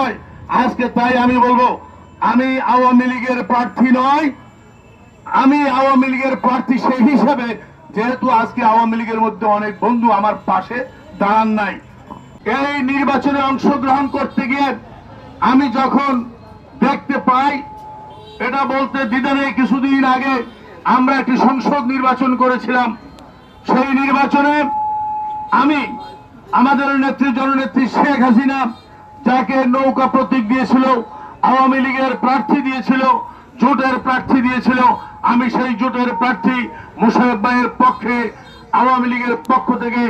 বিষয় আজকে তাই আমি বলব, আমি আওয়ামী লীগের প্রার্থী নয়, আমি আওয়ামী লীগের প্রার্থী সেই হিসাবে, যেহেতু আজকে আওয়ামী লীগের মধ্যে অনেক বন্ধু আমার পাশে দাঁড়ান নাই। এই নির্বাচনে অংশগ্রহণ করতে গিয়ে আমি যখন দেখতে পাই, এটা বলতে দ্বিধা নেই, কিছুদিন আগে আমরা একটি সংসদ নির্বাচন করেছিলাম। সেই নির্বাচনে আমি, আমাদের নেত্রী, জননেত্রী শেখ হাসিনা যাকে নৌকা প্রতীক দিয়েছিল, আওয়ামী লীগের প্রার্থী দিয়েছিল, জোটের প্রার্থী দিয়েছিল, আমি সেই জোটের প্রার্থী মুশারফ ভাইয়ের পক্ষে, আওয়ামী লীগের পক্ষ থেকে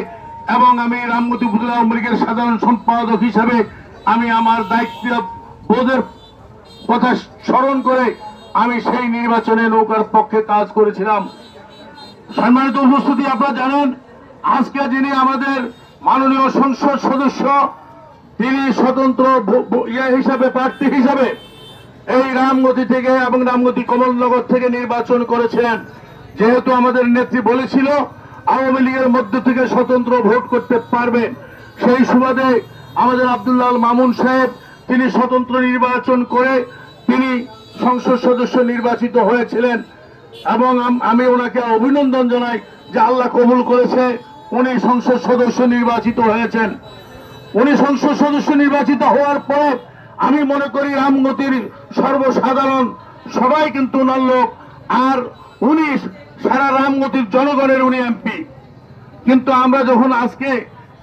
এবং আমি রামমতি উপজেলা আওয়ামী লীগের সাধারণ সম্পাদক হিসাবে আমি আমার দায়িত্ব বোধের কথা স্মরণ করে আমি সেই নির্বাচনে নৌকার পক্ষে কাজ করেছিলাম। সম্মানিত উপস্থিতি, আপনারা জানেন, আজকে যিনি আমাদের মাননীয় সংসদ সদস্য তিনি স্বতন্ত্র ইয়ে হিসাবে, প্রার্থী হিসাবে এই রামগতি থেকে এবং রামগতি কমলনগর থেকে নির্বাচন করেছিলেন যেহেতু আমাদের নেত্রী বলেছিল, আওয়ামী লীগের মধ্য থেকে স্বতন্ত্র ভোট করতে পারবে। সেই সুবাদে আমাদের আব্দুল্লাহ মামুন সাহেব তিনি স্বতন্ত্র নির্বাচন করে তিনি সংসদ সদস্য নির্বাচিত হয়েছিলেন এবং আমি ওনাকে অভিনন্দন জানাই যে আল্লাহ কবুল করেছে, উনি সংসদ সদস্য নির্বাচিত হয়েছেন। উনি সংসদ সদস্য নির্বাচিত হওয়ার পর আমি মনে করি রামগতির সর্বসাধারণ সবাই কিন্তু ওনার লোক। আর উনি সারা রামগতির জনগণের উনি এমপি। কিন্তু আমরা যখন আজকে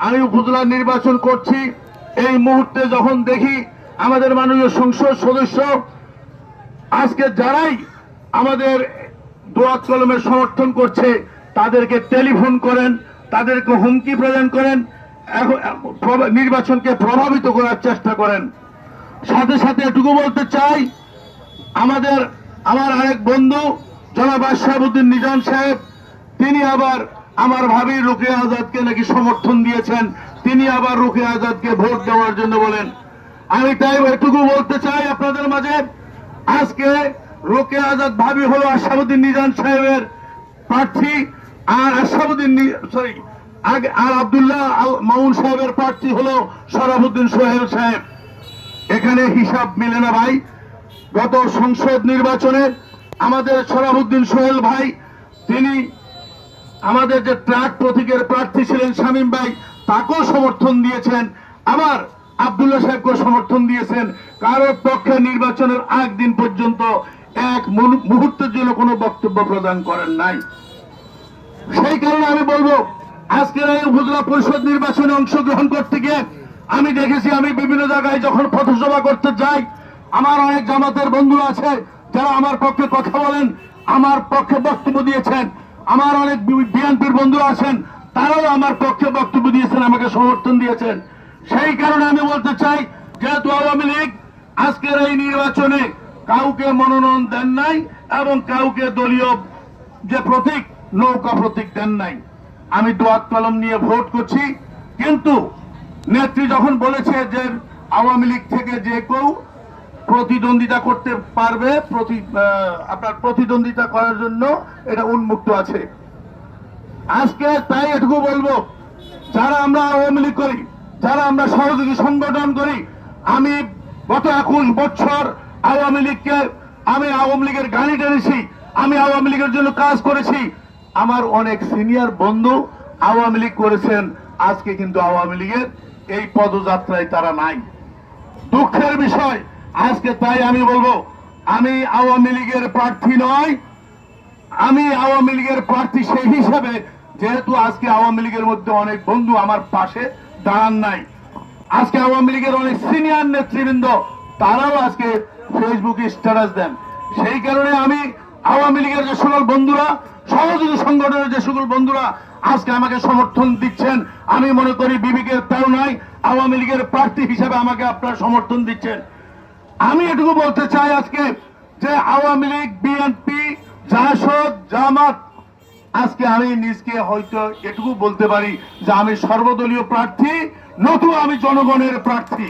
আমি উপজেলা নির্বাচন করছি, এই মুহূর্তে যখন দেখি আমাদের মাননীয় সংসদ সদস্য, আজকে যারাই আমাদের দোয়াত কলমের সমর্থন করছে, তাদেরকে টেলিফোন করেন, তাদেরকে হুমকি প্রদান করেন নির্বাচনকে প্রভাবিত করার চেষ্টা করেন। সাথে সাথে এটুকু বলতে চাই, আমাদের, আমার আরেক বন্ধু, জনাব আশরাফুদ্দিন নিজাম সাহেব, তিনি আবার আমার ভাবি রুকে আজাদকে নাকি সমর্থন দিয়েছেন, তিনি আবার রুকে আজাদকে ভোট দেওয়ার জন্য বলেন। আমি তাই এটুকু বলতে চাই আপনাদের মাঝে, আজকে রোকে আজাদ ভাবি হলো আশরাফুদ্দিন নিজাম সাহেবের প্রার্থী, আর আশরাফুদ্দিন সরি আর আব্দুল্লাহ মামুন সাহেবের প্রার্থী হলো সরাবুদ্দিন সোহেল সাহেব। এখানে হিসাব মিলে না ভাই। গত সংসদ নির্বাচনে আমাদের সরাবুদ্দিন সোহেল ভাই, তিনি আমাদের যে ট্রাক প্রতীকের প্রার্থী ছিলেন শামীম ভাই, তাকেও সমর্থন দিয়েছেন। আবার আব্দুল্লাহ সাহেবকে সমর্থন দিয়েছেন। কারোর পক্ষে নির্বাচনের আগ দিন পর্যন্ত এক মুহূর- মুহূর্তের জন্য কোনো বক্তব্য প্রদান করেন নাই। সেই কারণে আমি বলব আজকের এই উপজেলা পরিষদ নির্বাচনে অংশগ্রহণ করতে গিয়ে আমি দেখেছি, আমি বিভিন্ন জায়গায় যখন পথসভা করতে যাই, আমার অনেক জামাতের বন্ধু আছে, যারা আমার পক্ষে কথা বলেন, আমার পক্ষে বক্তব্য দিয়েছেন। আমার অনেক বিএনপির বন্ধু আছেন, তারাও আমার পক্ষে বক্তব্য দিয়েছেন, আমাকে সমর্থন দিয়েছেন। সেই কারণে আমি বলতে চাই, যেহেতু আওয়ামী লীগ আজকের এই নির্বাচনে কাউকে মনোনয়ন দেন নাই এবং কাউকে দলীয় যে প্রতীক, নৌকা প্রতীক দেন নাই। আমি দোয়াত কলম নিয়ে ভোট করছি, কিন্তু নেত্রী যখন বলেছে যে আওয়ামী লীগ থেকে যে কেউ প্রতিদ্বন্দ্বিতা করতে পারবে, প্রতি আপনার প্রতিদ্বন্দ্বিতা করার জন্য এটা উন্মুক্ত আছে। আজকে তাই এটুকু বলব, যারা আমরা আওয়ামী লীগ করি, যারা আমরা সহযোগী সংগঠন করি, আমি গত একুশ বছর আওয়ামী লীগকে, আমি আওয়ামী লীগের গাড়ি টেনেছি, আমি আওয়ামী লীগের জন্য কাজ করেছি আমার অনেক সিনিয়র বন্ধু আওয়ামী লীগ করেছেন, আজকে কিন্তু আওয়ামী লীগের এই পদযাত্রায় তারা নাই। দুঃখের বিষয়, আজকে তাই আমি বলব, আমি আওয়ামী লীগের প্রার্থী নয়, আমি আওয়ামী লীগের প্রার্থী সেই হিসাবে, যেহেতু আজকে আওয়ামী লীগের মধ্যে অনেক বন্ধু আমার পাশে দাঁড়ান নাই। আজকে আওয়ামী লীগের অনেক সিনিয়র নেতৃবৃন্দ, তারাও আজকে ফেসবুকে স্ট্যাটাস দেন। সেই কারণে আমি আওয়ামী লীগের যে সকল বন্ধুরা, সহযোগী সংগঠনের যে সকল বন্ধুরা আজকে আমাকে সমর্থন দিচ্ছেন, আমি মনে করি বিবেকের তাও নাই, আওয়ামী লীগের প্রার্থী হিসেবে আমাকে আপনারা সমর্থন দিচ্ছেন। আমি এটুকু বলতে চাই আজকে যে আওয়ামী লীগ, বিএনপি, জাসদ, জামাত, আজকে আমি নিজকে হয়তো এটুকু বলতে পারি যে আমি সর্বদলীয় প্রার্থী নতুন আমি জনগণের প্রার্থী।